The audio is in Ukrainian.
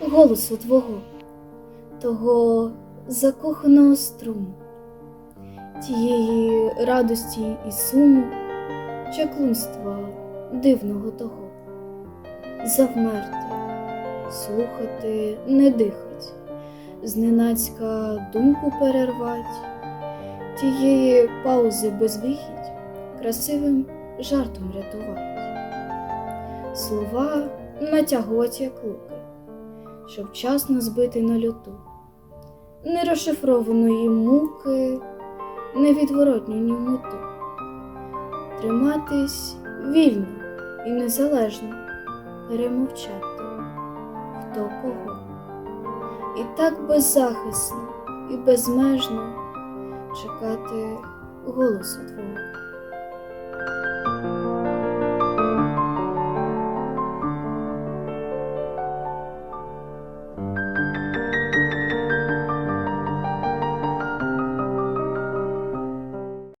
голосу твого, того закоханого струму, тієї радості і суму, чаклунства дивного того, завмерти, слухати, не дихать, зненацька думку перервать, тієї паузи безвихідь красивим жартом рятувати. Слова натягувати як луки, щоб вчасно збити на люту, нерозшифрованої муки, невідворотню німоту, триматись вільно і незалежно, перемовчати, хто кого, і так беззахисно і безмежно чекати голосу твого.